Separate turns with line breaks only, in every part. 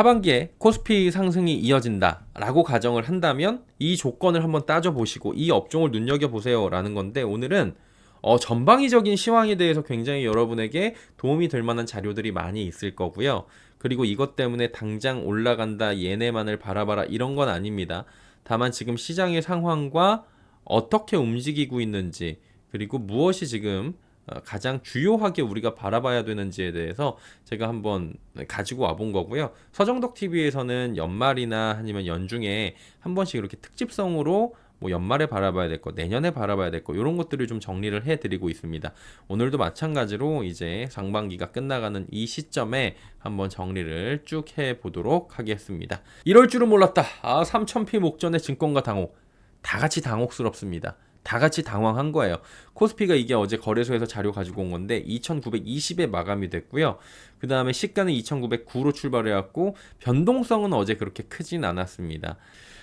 하반기에 코스피 상승이 이어진다라고 가정을 한다면 이 조건을 한번 따져보시고 이 업종을 눈여겨보세요라는 건데 오늘은 어, 전방위적인 시황에 대해서 굉장히 여러분에게 도움이 될 만한 자료들이 많이 있을 거고요. 그리고 이것 때문에 당장 올라간다, 얘네만을 바라봐라 이런 건 아닙니다. 다만 지금 시장의 상황과 어떻게 움직이고 있는지 그리고 무엇이 지금 어, 가장 주요하게 우리가 바라봐야 되는지에 대해서 제가 한번 가지고 와본 거고요. 서정덕 TV에서는 연말이나 아니면 연중에 한 번씩 이렇게 특집성으로 뭐 연말에 바라봐야 될 거, 내년에 바라봐야 될 거, 이런 것들을 좀 정리를 해드리고 있습니다. 오늘도 마찬가지로 이제 상반기가 끝나가는 이 시점에 한번 정리를 쭉 해보도록 하겠습니다. 이럴 줄은 몰랐다. 아, 3,000피 목전의 증권가 당혹. 다 같이 당혹스럽습니다. 다 같이 당황한 거예요. 코스피가 이게 어제 거래소에서 자료 가지고 온 건데 2,920에 마감이 됐고요. 그 다음에 시가는 2,909로 출발해왔고 변동성은 어제 그렇게 크진 않았습니다.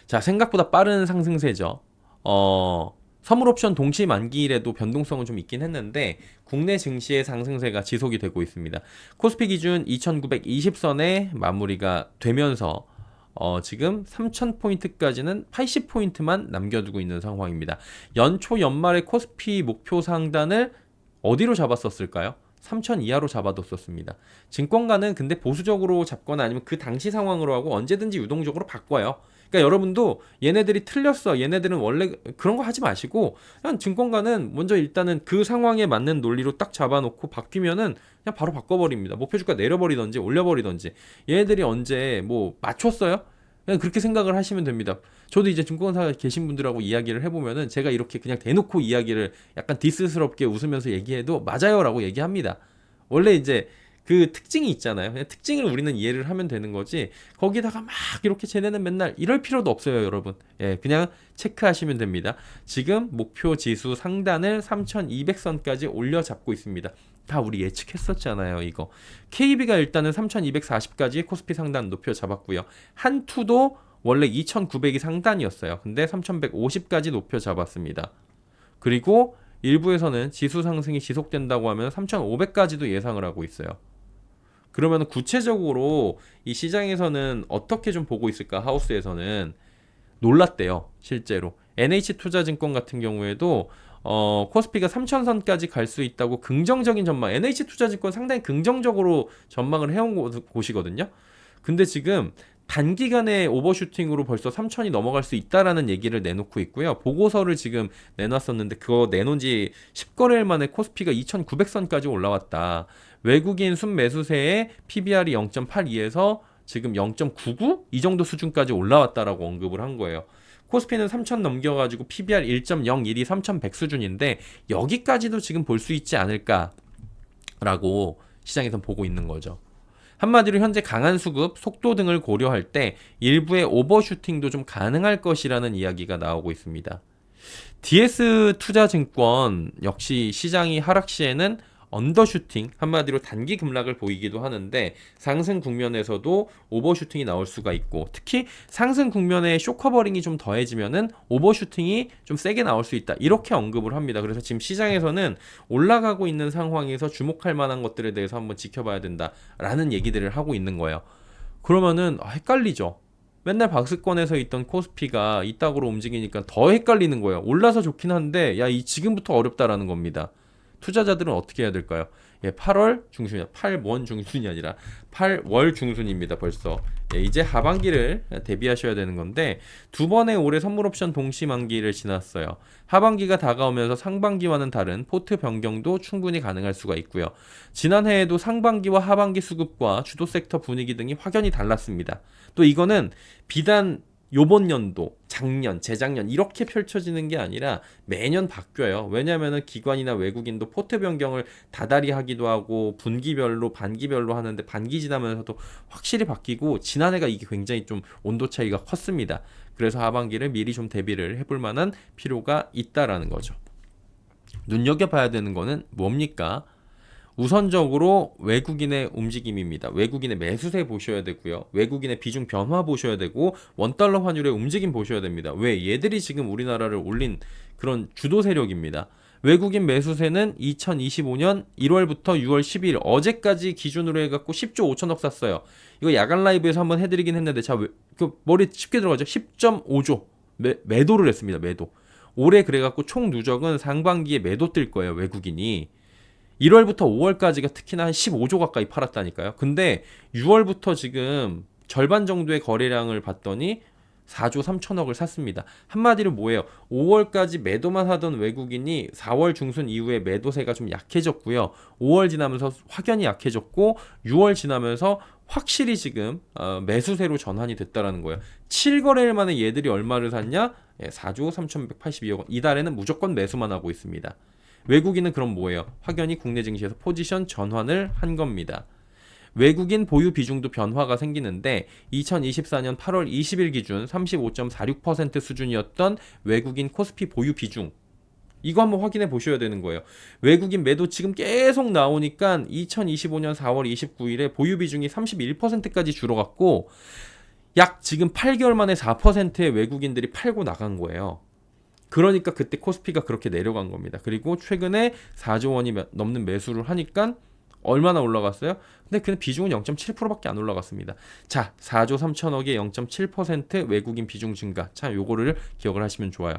자 생각보다 빠른 상승세죠. 어 선물 옵션 동시 만기일에도 변동성은 좀 있긴 했는데 국내 증시의 상승세가 지속이 되고 있습니다. 코스피 기준 2,920선에 마무리가 되면서 어, 지금 3,000포인트까지는 80포인트만 남겨두고 있는 상황입니다. 연초 연말에 코스피 목표 상단을 어디로 잡았었을까요? 3,000 이하로 잡아뒀었습니다. 증권가는 근데 보수적으로 잡거나 아니면 그 당시 상황으로 하고 언제든지 유동적으로 바꿔요. 그러니까 여러분도 얘네들이 틀렸어. 얘네들은 원래 그런 거 하지 마시고 그냥 증권가는 먼저 일단은 그 상황에 맞는 논리로 딱 잡아놓고 바뀌면은 그냥 바로 바꿔버립니다. 목표 주가 내려버리던지 올려버리던지 얘네들이 언제 뭐 맞췄어요? 그냥 그렇게 생각을 하시면 됩니다. 저도 이제 증권사 계신 분들하고 이야기를 해보면은 제가 이렇게 그냥 대놓고 이야기를 약간 디스스럽게 웃으면서 얘기해도 맞아요라고 얘기합니다. 원래 이제 그 특징이 있잖아요. 특징을 우리는 이해를 하면 되는 거지. 거기다가 막 이렇게 쟤네는 맨날 이럴 필요도 없어요, 여러분. 예, 그냥 체크하시면 됩니다. 지금 목표 지수 상단을 3,200선까지 올려 잡고 있습니다. 다 우리 예측했었잖아요, 이거. KB가 일단은 3,240까지 코스피 상단 높여 잡았고요. 한투도 원래 2,900이 상단이었어요. 근데 3,150까지 높여 잡았습니다. 그리고 일부에서는 지수 상승이 지속된다고 하면 3,500까지도 예상을 하고 있어요. 그러면 구체적으로 이 시장에서는 어떻게 좀 보고 있을까? 하우스에서는 놀랐대요 실제로. NH투자증권 같은 경우에도 어, 코스피가 3천선까지 갈 수 있다고 긍정적인 전망 NH투자증권 상당히 긍정적으로 전망을 해온 곳이거든요. 근데 지금 단기간에 오버슈팅으로 벌써 3천이 넘어갈 수 있다라는 얘기를 내놓고 있고요. 보고서를 지금 내놨었는데 그거 내놓은 지 10거래일 만에 코스피가 2,900선까지 올라왔다. 외국인 순매수세의 PBR이 0.82에서 지금 0.99? 이 정도 수준까지 올라왔다라고 언급을 한 거예요. 코스피는 3,000 넘겨가지고 PBR 1.01이 3,100 수준인데 여기까지도 지금 볼 수 있지 않을까라고 시장에선 보고 있는 거죠. 한마디로 현재 강한 수급, 속도 등을 고려할 때 일부의 오버슈팅도 좀 가능할 것이라는 이야기가 나오고 있습니다. DS 투자증권 역시 시장이 하락 시에는 언더슈팅 한마디로 단기 급락을 보이기도 하는데 상승 국면에서도 오버슈팅이 나올 수가 있고 특히 상승 국면에 쇼커버링이 좀 더해지면은 오버슈팅이 좀 세게 나올 수 있다 이렇게 언급을 합니다. 그래서 지금 시장에서는 올라가고 있는 상황에서 주목할 만한 것들에 대해서 한번 지켜봐야 된다라는 얘기들을 하고 있는 거예요. 그러면은 아, 헷갈리죠. 맨날 박스권에서 있던 코스피가 이따구로 움직이니까 더 헷갈리는 거예요. 올라서 좋긴 한데 야 이 지금부터 어렵다라는 겁니다. 투자자들은 어떻게 해야 될까요? 예, 8월 중순이 8원 중순이 아니라 8월 중순입니다. 벌써. 예, 이제 하반기를 대비하셔야 되는 건데 두 번의 올해 선물 옵션 동시 만기를 지났어요. 하반기가 다가오면서 상반기와는 다른 포트 변경도 충분히 가능할 수가 있고요. 지난해에도 상반기와 하반기 수급과 주도 섹터 분위기 등이 확연히 달랐습니다. 또 이거는 비단 요번 연도, 작년, 재작년 이렇게 펼쳐지는 게 아니라 매년 바뀌어요. 왜냐하면 기관이나 외국인도 포트 변경을 다달이 하기도 하고 분기별로 반기별로 하는데 반기 지나면서도 확실히 바뀌고 지난해가 이게 굉장히 좀 온도 차이가 컸습니다. 그래서 하반기를 미리 좀 대비를 해볼 만한 필요가 있다라는 거죠. 눈여겨봐야 되는 거는 뭡니까? 우선적으로 외국인의 움직임입니다. 외국인의 매수세 보셔야 되고요. 외국인의 비중 변화 보셔야 되고 원달러 환율의 움직임 보셔야 됩니다. 왜 얘들이 지금 우리나라를 올린 그런 주도 세력입니다. 외국인 매수세는 2025년 1월부터 6월 12일 어제까지 기준으로 해갖고 10조 5천억 샀어요. 이거 야간 라이브에서 한번 해드리긴 했는데 자, 왜- 그 머리 쉽게 들어가죠. 10.5조 매, 매도를 했습니다. 매도. 올해 그래갖고 총 누적은 상반기에 매도 뜰 거예요. 외국인이. 1월부터 5월까지가 특히나 한 15조 가까이 팔았다니까요. 근데 6월부터 지금 절반 정도의 거래량을 봤더니 4조 3천억을 샀습니다. 한마디로 뭐예요? 5월까지 매도만 하던 외국인이 4월 중순 이후에 매도세가 좀 약해졌고요. 5월 지나면서 확연히 약해졌고 6월 지나면서 확실히 지금 어, 매수세로 전환이 됐다라는 거예요. 7거래일 만에 얘들이 얼마를 샀냐? 예, 4조 3,182억 원. 이달에는 무조건 매수만 하고 있습니다. 외국인은 그럼 뭐예요? 확연히 국내 증시에서 포지션 전환을 한 겁니다. 외국인 보유 비중도 변화가 생기는데 2024년 8월 20일 기준 35.46% 수준이었던 외국인 코스피 보유 비중 이거 한번 확인해 보셔야 되는 거예요. 외국인 매도 지금 계속 나오니까 2025년 4월 29일에 보유 비중이 31%까지 줄어갔고 약 지금 8개월 만에 4%의 외국인들이 팔고 나간 거예요. 그러니까 그때 코스피가 그렇게 내려간 겁니다. 그리고 최근에 4조 원이 매- 넘는 매수를 하니까 얼마나 올라갔어요? 근데 그 비중은 0.7%밖에 안 올라갔습니다. 자, 4조 3천억에 0.7% 외국인 비중 증가. 자, 요거를 기억을 하시면 좋아요.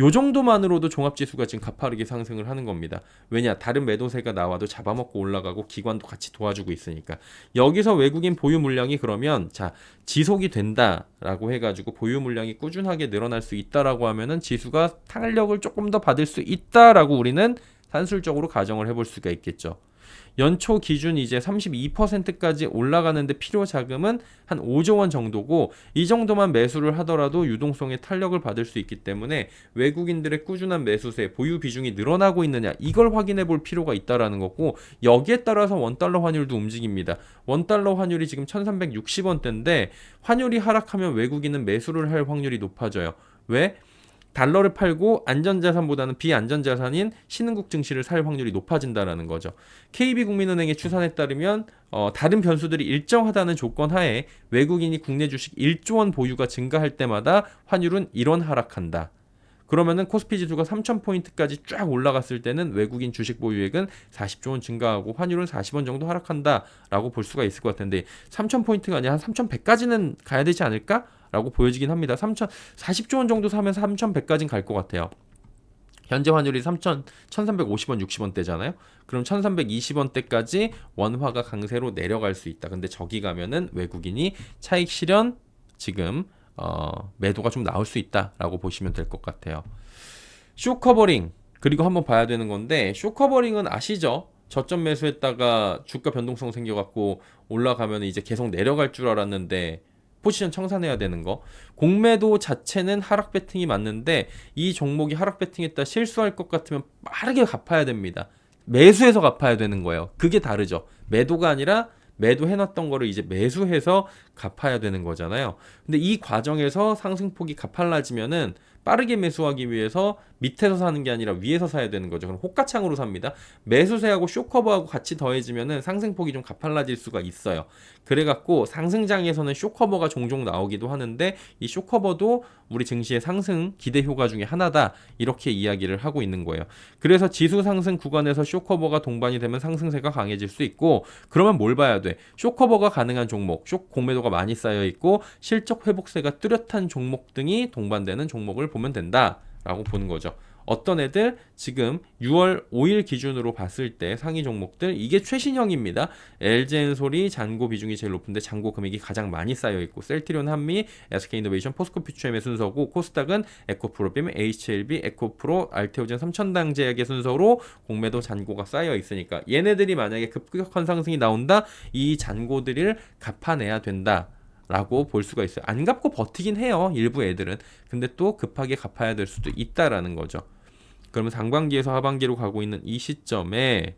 요 정도만으로도 종합지수가 지금 가파르게 상승을 하는 겁니다. 왜냐? 다른 매도세가 나와도 잡아먹고 올라가고 기관도 같이 도와주고 있으니까. 여기서 외국인 보유 물량이 그러면 자, 지속이 된다라고 해 가지고 보유 물량이 꾸준하게 늘어날 수 있다라고 하면은 지수가 탄력을 조금 더 받을 수 있다라고 우리는 산술적으로 가정을 해볼 수가 있겠죠. 연초 기준 이제 32%까지 올라가는데 필요 자금은 한 5조 원 정도고 이 정도만 매수를 하더라도 유동성의 탄력을 받을 수 있기 때문에 외국인들의 꾸준한 매수세 보유 비중이 늘어나고 있느냐 이걸 확인해 볼 필요가 있다라는 거고 여기에 따라서 원달러 환율도 움직입니다. 원달러 환율이 지금 1360원대인데 환율이 하락하면 외국인은 매수를 할 확률이 높아져요. 왜? 달러를 팔고 안전자산보다는 비안전자산인 신흥국 증시를 살 확률이 높아진다라는 거죠. KB국민은행의 추산에 따르면 어, 다른 변수들이 일정하다는 조건 하에 외국인이 국내 주식 1조 원 보유가 증가할 때마다 환율은 1원 하락한다. 그러면은 코스피 지수가 3,000포인트까지 쫙 올라갔을 때는 외국인 주식 보유액은 40조 원 증가하고 환율은 40원 정도 하락한다라고 볼 수가 있을 것 같은데 3,000포인트가 아니라 한 3,100까지는 가야 되지 않을까? 라고 보여지긴 합니다. 3,000 40조 원 정도 사면 3,100까지는 갈 것 같아요. 현재 환율이 3,000 1,350원 60원대잖아요. 그럼 1,320원대까지 원화가 강세로 내려갈 수 있다. 근데 저기 가면은 외국인이 차익 실현 지금 어, 매도가 좀 나올 수 있다라고 보시면 될 것 같아요. 쇼 커버링 그리고 한번 봐야 되는 건데 쇼 커버링은 아시죠? 저점 매수했다가 주가 변동성 생겨갖고 올라가면 이제 계속 내려갈 줄 알았는데 포지션 청산해야 되는 거. 공매도 자체는 하락 배팅이 맞는데 이 종목이 하락 배팅했다 실수할 것 같으면 빠르게 갚아야 됩니다. 매수해서 갚아야 되는 거예요. 그게 다르죠. 매도가 아니라 매도해놨던 거를 이제 매수해서 갚아야 되는 거잖아요. 근데 이 과정에서 상승폭이 가팔라지면은 빠르게 매수하기 위해서 밑에서 사는 게 아니라 위에서 사야 되는 거죠. 그럼 호가창으로 삽니다. 매수세하고 쇼커버하고 같이 더해지면은 상승폭이 좀 가팔라질 수가 있어요. 그래갖고 상승장에서는 쇼커버가 종종 나오기도 하는데 이 쇼커버도 우리 증시의 상승 기대 효과 중에 하나다 이렇게 이야기를 하고 있는 거예요. 그래서 지수 상승 구간에서 쇼커버가 동반이 되면 상승세가 강해질 수 있고 그러면 뭘 봐야 돼? 쇼커버가 가능한 종목, 쇼 공매도가 많이 쌓여 있고 실적 회복세가 뚜렷한 종목 등이 동반되는 종목을 보면 된다라고 보는 거죠. 어떤 애들 지금 6월 5일 기준으로 봤을 때 상위 종목들 이게 최신형입니다. 소리 잔고 비중이 제일 높은데 잔고 금액이 가장 많이 쌓여 있고 셀트리온 한미, SK이노베이션, 포스코 퓨처엠의 순서고 코스닥은 에코프로빔, HLB, 에코프로, 알테오젠 3000당 제약의 순서로 공매도 잔고가 쌓여 있으니까 얘네들이 만약에 급격한 상승이 나온다 이 잔고들을 갚아내야 된다. 라고 볼 수가 있어요. 안 갚고 버티긴 해요. 일부 애들은. 근데 또 급하게 갚아야 될 수도 있다라는 거죠. 그러면 상반기에서 하반기로 가고 있는 이 시점에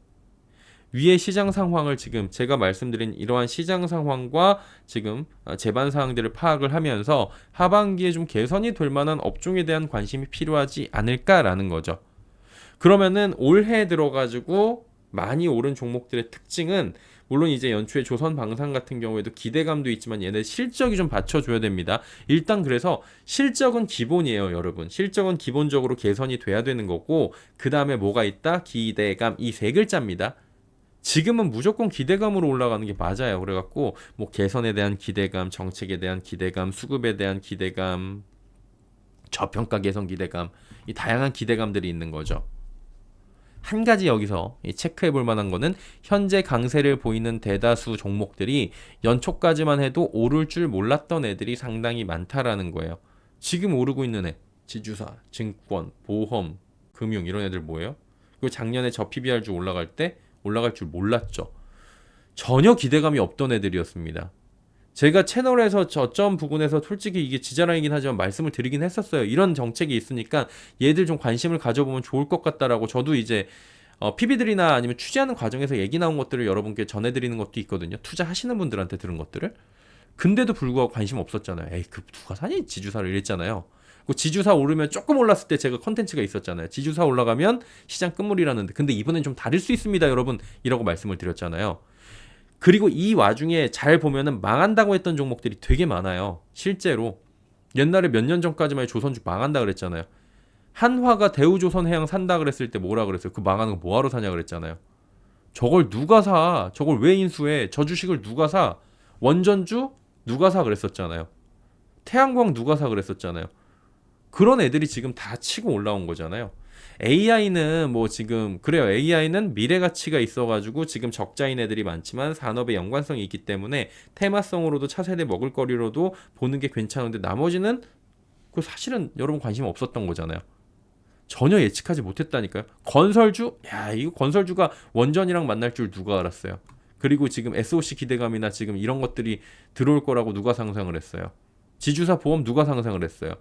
위의 시장 상황을 지금 제가 말씀드린 이러한 시장 상황과 지금 어, 제반 사항들을 파악을 하면서 하반기에 좀 개선이 될 만한 업종에 대한 관심이 필요하지 않을까라는 거죠. 그러면은 올해 들어가지고 많이 오른 종목들의 특징은 물론 이제 연초에 조선 방산 같은 경우에도 기대감도 있지만 얘네 실적이 좀 받쳐줘야 됩니다. 일단 그래서 실적은 기본이에요, 여러분. 실적은 기본적으로 개선이 돼야 되는 거고 그 다음에 뭐가 있다? 기대감 이 세 글자입니다. 지금은 무조건 기대감으로 올라가는 게 맞아요. 그래갖고 뭐 개선에 대한 기대감, 정책에 대한 기대감, 수급에 대한 기대감, 저평가 개선 기대감, 이 다양한 기대감들이 있는 거죠. 한 가지 여기서 이 체크해 볼 만한 거는 현재 강세를 보이는 대다수 종목들이 연초까지만 해도 오를 줄 몰랐던 애들이 상당히 많다라는 거예요. 지금 오르고 있는 애, 지주사, 증권, 보험, 금융 이런 애들 뭐예요? 그리고 작년에 저 PBR 주 올라갈 때 올라갈 줄 몰랐죠. 전혀 기대감이 없던 애들이었습니다. 제가 채널에서 저점 부분에서 솔직히 이게 지자랑이긴 하지만 말씀을 드리긴 했었어요. 이런 정책이 있으니까 얘들 좀 관심을 가져보면 좋을 것 같다라고 저도 이제 어, PB들이나 아니면 취재하는 과정에서 얘기 나온 것들을 여러분께 전해드리는 것도 있거든요. 투자하시는 분들한테 들은 것들을. 근데도 불구하고 관심 없었잖아요. 에이, 그 누가 사니? 지주사를 이랬잖아요. 그 지주사 오르면 조금 올랐을 때 제가 컨텐츠가 있었잖아요. 지주사 올라가면 시장 끝물이라는데. 근데 이번엔 좀 다를 수 있습니다, 여러분. 이라고 말씀을 드렸잖아요. 그리고 이 와중에 잘 보면은 망한다고 했던 종목들이 되게 많아요. 실제로 옛날에 몇 년 전까지만 해도 조선주 망한다 그랬잖아요. 한화가 대우조선해양 산다 그랬을 때 뭐라 그랬어요? 그 망하는 거 뭐하러 사냐 그랬잖아요. 저걸 누가 사? 저걸 왜 인수해? 저 주식을 누가 사? 원전주 누가 사 그랬었잖아요. 태양광 누가 사 그랬었잖아요. 그런 애들이 지금 다 치고 올라온 거잖아요. AI는 뭐 지금 그래요. AI는 미래 가치가 있어가지고 지금 적자인 애들이 많지만 산업에 연관성이 있기 때문에 테마성으로도 차세대 먹을거리로도 보는 게 괜찮은데 나머지는 그 사실은 여러분 관심 없었던 거잖아요. 전혀 예측하지 못했다니까요. 건설주, 야 이거 건설주가 원전이랑 만날 줄 누가 알았어요. 그리고 지금 SOC 기대감이나 지금 이런 것들이 들어올 거라고 누가 상상을 했어요. 지주사 보험 누가 상상을 했어요.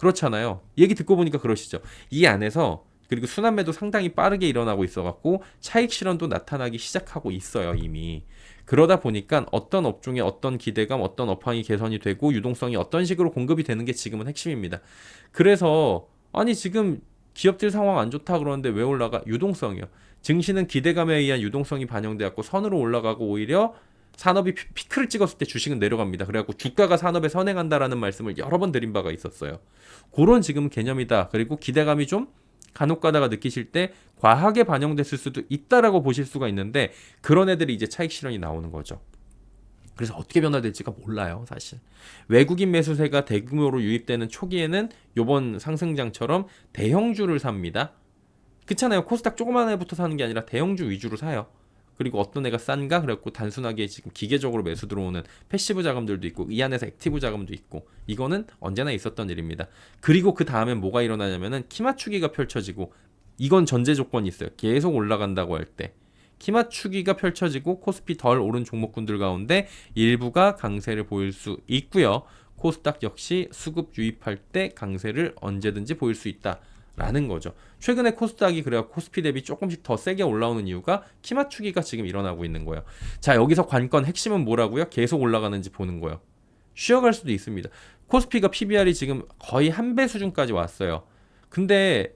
그렇잖아요. 얘기 듣고 보니까 그러시죠. 이 안에서 그리고 순환매도 상당히 빠르게 일어나고 있어갖고 차익 실현도 나타나기 시작하고 있어요 이미. 그러다 보니까 어떤 업종에 어떤 기대감, 어떤 업황이 개선이 되고 유동성이 어떤 식으로 공급이 되는 게 지금은 핵심입니다. 그래서 아니 지금 기업들 상황 안 좋다 그러는데 왜 올라가? 유동성이요. 증시는 기대감에 의한 유동성이 반영되었고 선으로 올라가고 오히려 산업이 피- 피크를 찍었을 때 주식은 내려갑니다. 그래갖고 주가가 산업에 선행한다라는 말씀을 여러 번 드린 바가 있었어요. 그런 지금 개념이다. 그리고 기대감이 좀 간혹 가다가 느끼실 때 과하게 반영됐을 수도 있다라고 보실 수가 있는데 그런 애들이 이제 차익 실현이 나오는 거죠. 그래서 어떻게 변화될지가 몰라요, 사실. 외국인 매수세가 대규모로 유입되는 초기에는 요번 상승장처럼 대형주를 삽니다. 그렇잖아요. 코스닥 조그만 애부터 사는 게 아니라 대형주 위주로 사요. 그리고 어떤 애가 싼가 그래갖고 단순하게 지금 기계적으로 매수 들어오는 패시브 자금들도 있고 이 안에서 액티브 자금도 있고 이거는 언제나 있었던 일입니다. 그리고 그 다음엔 뭐가 일어나냐면은 키 맞추기가 펼쳐지고 이건 전제 조건이 있어요. 계속 올라간다고 할 때. 키 맞추기가 펼쳐지고 코스피 덜 오른 종목군들 가운데 일부가 강세를 보일 수 있고요. 코스닥 역시 수급 유입할 때 강세를 언제든지 보일 수 있다. 라는 거죠. 최근에 코스닥이 그래야 코스피 대비 조금씩 더 세게 올라오는 이유가 키 맞추기가 지금 일어나고 있는 거예요. 자, 여기서 관건 핵심은 뭐라고요? 계속 올라가는지 보는 거예요. 쉬어갈 수도 있습니다. 코스피가 PBR이 지금 거의 한 배 수준까지 왔어요. 근데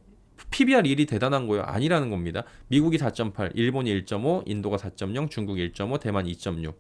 PBR 1이 대단한 거예요. 아니라는 겁니다. 미국이 4.8, 일본이 1.5, 인도가 4.0, 중국 1.5, 대만 2.6.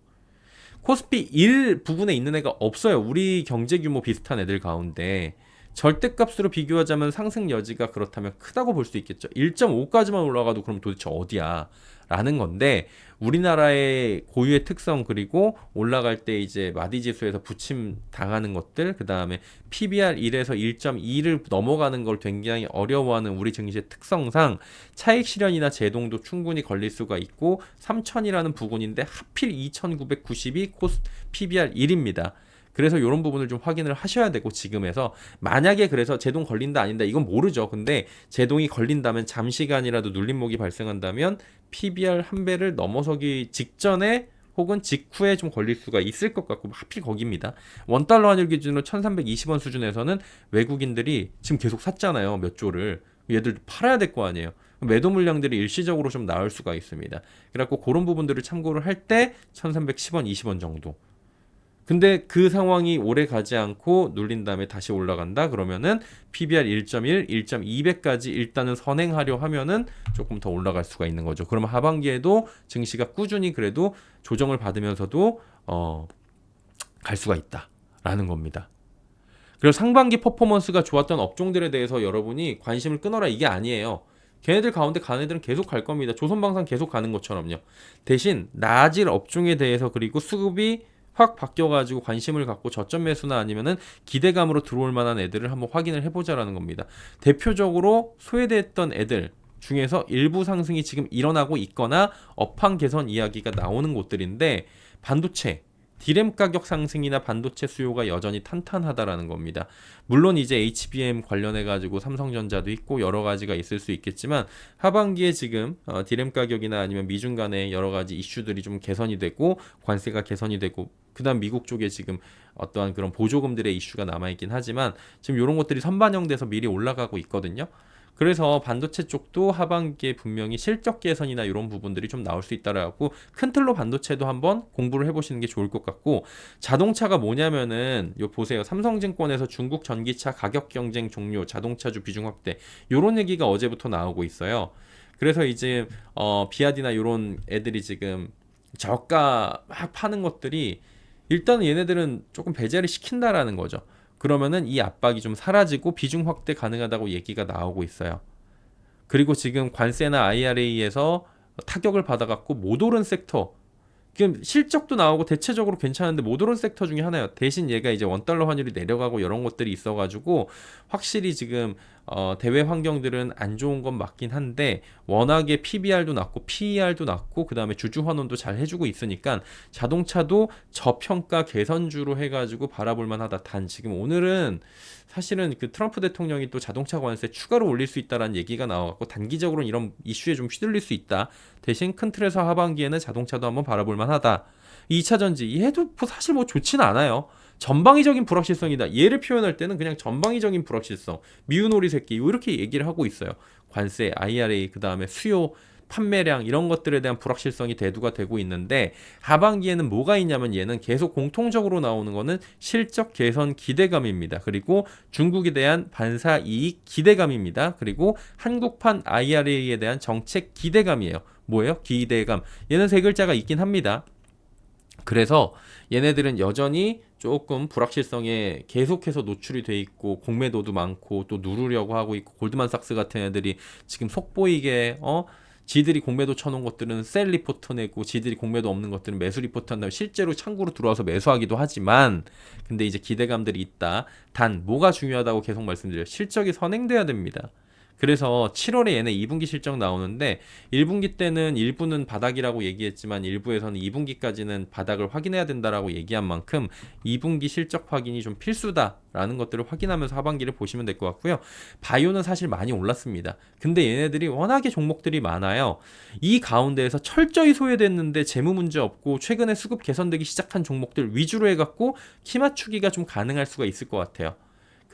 코스피 1 부분에 있는 애가 없어요. 우리 경제 규모 비슷한 애들 가운데 절대값으로 비교하자면 상승 여지가 그렇다면 크다고 볼 수 있겠죠. 1.5까지만 올라가도 그럼 도대체 어디야? 라는 건데 우리나라의 고유의 특성 그리고 올라갈 때 이제 마디 지수에서 부침 당하는 것들 그다음에 PBR 1에서 1.2를 넘어가는 걸 굉장히 어려워하는 우리 증시의 특성상 차익 실현이나 제동도 충분히 걸릴 수가 있고 3000이라는 부분인데 하필 2990이 코스 PBR 1입니다. 그래서 이런 부분을 좀 확인을 하셔야 되고 지금에서 만약에 그래서 제동 걸린다 아닌다 이건 모르죠. 근데 제동이 걸린다면 잠시간이라도 눌림목이 발생한다면 PBR 한 배를 넘어서기 직전에 혹은 직후에 좀 걸릴 수가 있을 것 같고 하필 거기입니다. 원달러 환율 기준으로 1320원 수준에서는 외국인들이 지금 계속 샀잖아요. 몇 조를. 얘들 팔아야 될 거 아니에요. 매도 물량들이 일시적으로 좀 나올 수가 있습니다. 그래갖고 그런 부분들을 참고를 할 때 1310원, 20원 정도. 근데 그 상황이 오래 가지 않고 눌린 다음에 다시 올라간다 그러면은 PBR 1.1, 1.2배까지 일단은 선행하려 하면은 조금 더 올라갈 수가 있는 거죠. 그러면 하반기에도 증시가 꾸준히 그래도 조정을 받으면서도 어, 갈 수가 있다라는 겁니다. 그리고 상반기 퍼포먼스가 좋았던 업종들에 대해서 여러분이 관심을 끊어라 이게 아니에요. 걔네들 가운데 가는 애들은 계속 갈 겁니다. 조선방산 계속 가는 것처럼요. 대신 나아질 업종에 대해서 그리고 수급이 확 바뀌어가지고 관심을 갖고 저점 매수나 아니면은 기대감으로 들어올 만한 애들을 한번 확인을 해보자라는 겁니다. 대표적으로 소외됐던 애들 중에서 일부 상승이 지금 일어나고 있거나 업황 개선 이야기가 나오는 곳들인데 반도체, 디램 가격 상승이나 반도체 수요가 여전히 탄탄하다라는 겁니다. 물론 이제 HBM 관련해 가지고 삼성전자도 있고 여러 가지가 있을 수 있겠지만 하반기에 지금 어, 디램 가격이나 아니면 미중 간의 여러 가지 이슈들이 좀 개선이 되고 관세가 개선이 되고 그다음 미국 쪽에 지금 어떠한 그런 보조금들의 이슈가 남아 있긴 하지만 지금 이런 것들이 선반영돼서 미리 올라가고 있거든요. 그래서 반도체 쪽도 하반기에 분명히 실적 개선이나 이런 부분들이 좀 나올 수 있다라고 큰 틀로 반도체도 한번 공부를 해보시는 게 좋을 것 같고 자동차가 뭐냐면은 요 보세요 삼성증권에서 중국 전기차 가격 경쟁 종료 자동차주 비중 확대 요런 얘기가 어제부터 나오고 있어요. 그래서 이제 어 비아디나 요런 애들이 지금 저가 막 파는 것들이 일단 얘네들은 조금 배제를 시킨다라는 거죠. 그러면은 이 압박이 좀 사라지고 비중 확대 가능하다고 얘기가 나오고 있어요. 그리고 지금 관세나 IRA에서 타격을 받아갖고 못 오른 섹터 지금 실적도 나오고 대체적으로 괜찮은데 못 오른 섹터 중에 하나예요. 대신 얘가 이제 원달러 환율이 내려가고 이런 것들이 있어가지고 확실히 지금 어, 대외 환경들은 안 좋은 건 맞긴 한데 워낙에 PBR도 낮고 PER도 낮고 그 다음에 주주 환원도 잘 해주고 있으니까 자동차도 저평가 개선주로 해가지고 바라볼 만하다. 단 지금 오늘은 사실은 그 트럼프 대통령이 또 자동차 관세 추가로 올릴 수 있다라는 얘기가 나와갖고 단기적으로는 이런 이슈에 좀 휘둘릴 수 있다. 대신 큰 틀에서 하반기에는 자동차도 한번 바라볼 만하다. 2차 전지 얘도 뭐 사실 뭐 좋지는 않아요. 전방위적인 불확실성이다. 얘를 표현할 때는 그냥 전방위적인 불확실성, 미운 오리 새끼 이렇게 얘기를 하고 있어요. 관세, IRA 그 다음에 수요, 판매량 이런 것들에 대한 불확실성이 대두가 되고 있는데 하반기에는 뭐가 있냐면 얘는 계속 공통적으로 나오는 거는 실적 개선 기대감입니다. 그리고 중국에 대한 반사 이익 기대감입니다. 그리고 한국판 IRA에 대한 정책 기대감이에요. 뭐예요? 기대감. 얘는 세 글자가 있긴 합니다. 그래서 얘네들은 여전히 조금 불확실성에 계속해서 노출이 돼 있고 공매도도 많고 또 누르려고 하고 있고 골드만삭스 같은 애들이 지금 속보이게 어 지들이 공매도 쳐놓은 것들은 셀 리포트 내고 지들이 공매도 없는 것들은 매수 리포트 한다면 실제로 창구로 들어와서 매수하기도 하지만 근데 이제 기대감들이 있다. 단 뭐가 중요하다고 계속 말씀드려요. 실적이 선행돼야 됩니다. 그래서 7월에 얘네 2분기 실적 나오는데 1분기 때는 일부는 바닥이라고 얘기했지만 일부에서는 2분기까지는 바닥을 확인해야 된다라고 얘기한 만큼 2분기 실적 확인이 좀 필수다라는 것들을 확인하면서 하반기를 보시면 될 것 같고요. 바이오는 사실 많이 올랐습니다. 근데 얘네들이 워낙에 종목들이 많아요. 이 가운데에서 철저히 소외됐는데 재무 문제 없고 최근에 수급 개선되기 시작한 종목들 위주로 해갖고 키 맞추기가 좀 가능할 수가 있을 것 같아요.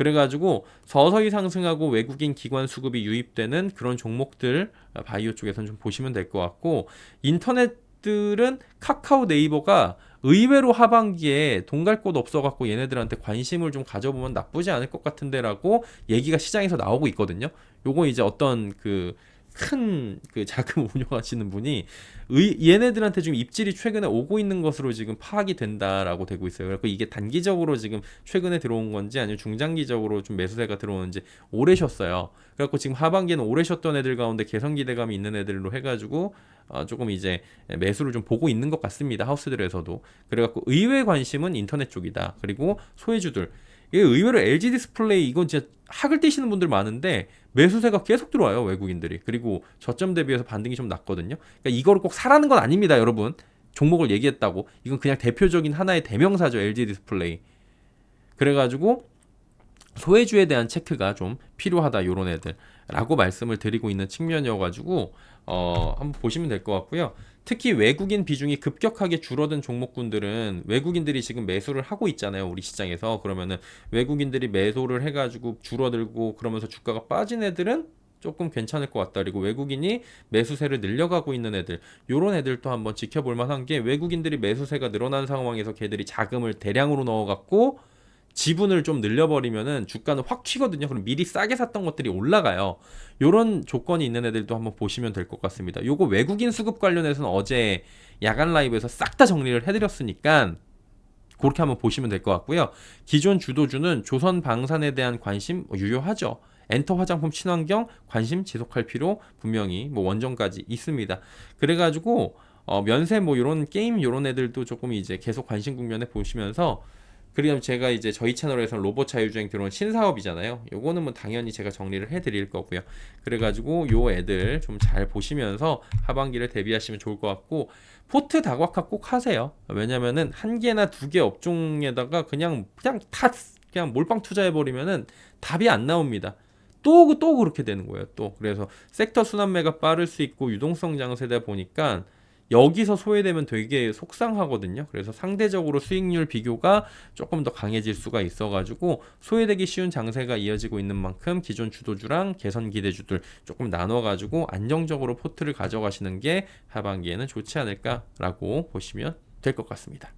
그래가지고 서서히 상승하고 외국인 기관 수급이 유입되는 그런 종목들 바이오 쪽에서는 좀 보시면 될 것 같고 인터넷들은 카카오 네이버가 의외로 하반기에 돈 갈 곳 없어갖고 얘네들한테 관심을 좀 가져보면 나쁘지 않을 것 같은데라고 얘기가 시장에서 나오고 있거든요. 요거 이제 어떤 그 큰 그 자금 운용하시는 분이 의, 얘네들한테 지금 입질이 최근에 오고 있는 것으로 지금 파악이 된다라고 되고 있어요. 그래서 이게 단기적으로 지금 최근에 들어온 건지 아니면 중장기적으로 좀 매수세가 들어오는지 오래 쉬었어요. 그래갖고 지금 하반기에는 오래 쉬었던 애들 가운데 개선 기대감이 있는 애들로 해가지고 어, 조금 이제 매수를 좀 보고 있는 것 같습니다. 하우스들에서도. 그래갖고 의외 관심은 인터넷 쪽이다. 그리고 소외주들. 이게 의외로 LG 디스플레이 이건 진짜 학을 떼시는 분들 많은데 매수세가 계속 들어와요 외국인들이. 그리고 저점 대비해서 반등이 좀 났거든요. 그러니까 이거를 꼭 사라는 건 아닙니다 여러분. 종목을 얘기했다고. 이건 그냥 대표적인 하나의 대명사죠 LG 디스플레이. 그래가지고 소외주에 대한 체크가 좀 필요하다 요런 애들라고 말씀을 드리고 있는 측면이어가지고 어 한번 보시면 될 것 같고요 특히 외국인 비중이 급격하게 줄어든 종목군들은 외국인들이 지금 매수를 하고 있잖아요. 우리 시장에서. 그러면은 외국인들이 매도를 해가지고 줄어들고 그러면서 주가가 빠진 애들은 조금 괜찮을 것 같다. 그리고 외국인이 매수세를 늘려가고 있는 애들, 요런 애들도 한번 지켜볼 만한 게 외국인들이 매수세가 늘어난 상황에서 걔들이 자금을 대량으로 넣어갖고 지분을 좀 늘려버리면은 주가는 확 튀거든요. 그럼 미리 싸게 샀던 것들이 올라가요. 요런 조건이 있는 애들도 한번 보시면 될 것 같습니다. 요거 외국인 수급 관련해서는 어제 야간 라이브에서 싹 다 정리를 해드렸으니까 그렇게 한번 보시면 될 것 같고요. 기존 주도주는 조선 방산에 대한 관심 뭐 유효하죠. 엔터 화장품 친환경 관심 지속할 필요 분명히 뭐 원전까지 있습니다. 그래가지고 어, 면세 뭐 요런 게임 요런 애들도 조금 이제 계속 관심 국면에 보시면서 그리고 제가 이제 저희 채널에서 로봇 자율주행 들어온 신사업이잖아요. 요거는 뭐 당연히 제가 정리를 해드릴 거고요. 그래가지고 요 애들 좀 잘 보시면서 하반기를 대비하시면 좋을 것 같고 포트 다각화 꼭 하세요. 왜냐면은 한 개나 두 개 업종에다가 그냥 그냥 다 그냥 몰빵 투자해 버리면은 답이 안 나옵니다. 또또 그렇게 되는 거예요. 또 그래서 섹터 순환매가 빠를 수 있고 유동성 장세다 보니까 여기서 소외되면 되게 속상하거든요. 그래서 상대적으로 수익률 비교가 조금 더 강해질 수가 있어가지고 소외되기 쉬운 장세가 이어지고 있는 만큼 기존 주도주랑 개선 기대주들 조금 나눠가지고 안정적으로 포트를 가져가시는 게 하반기에는 좋지 않을까라고 보시면 될 것 같습니다.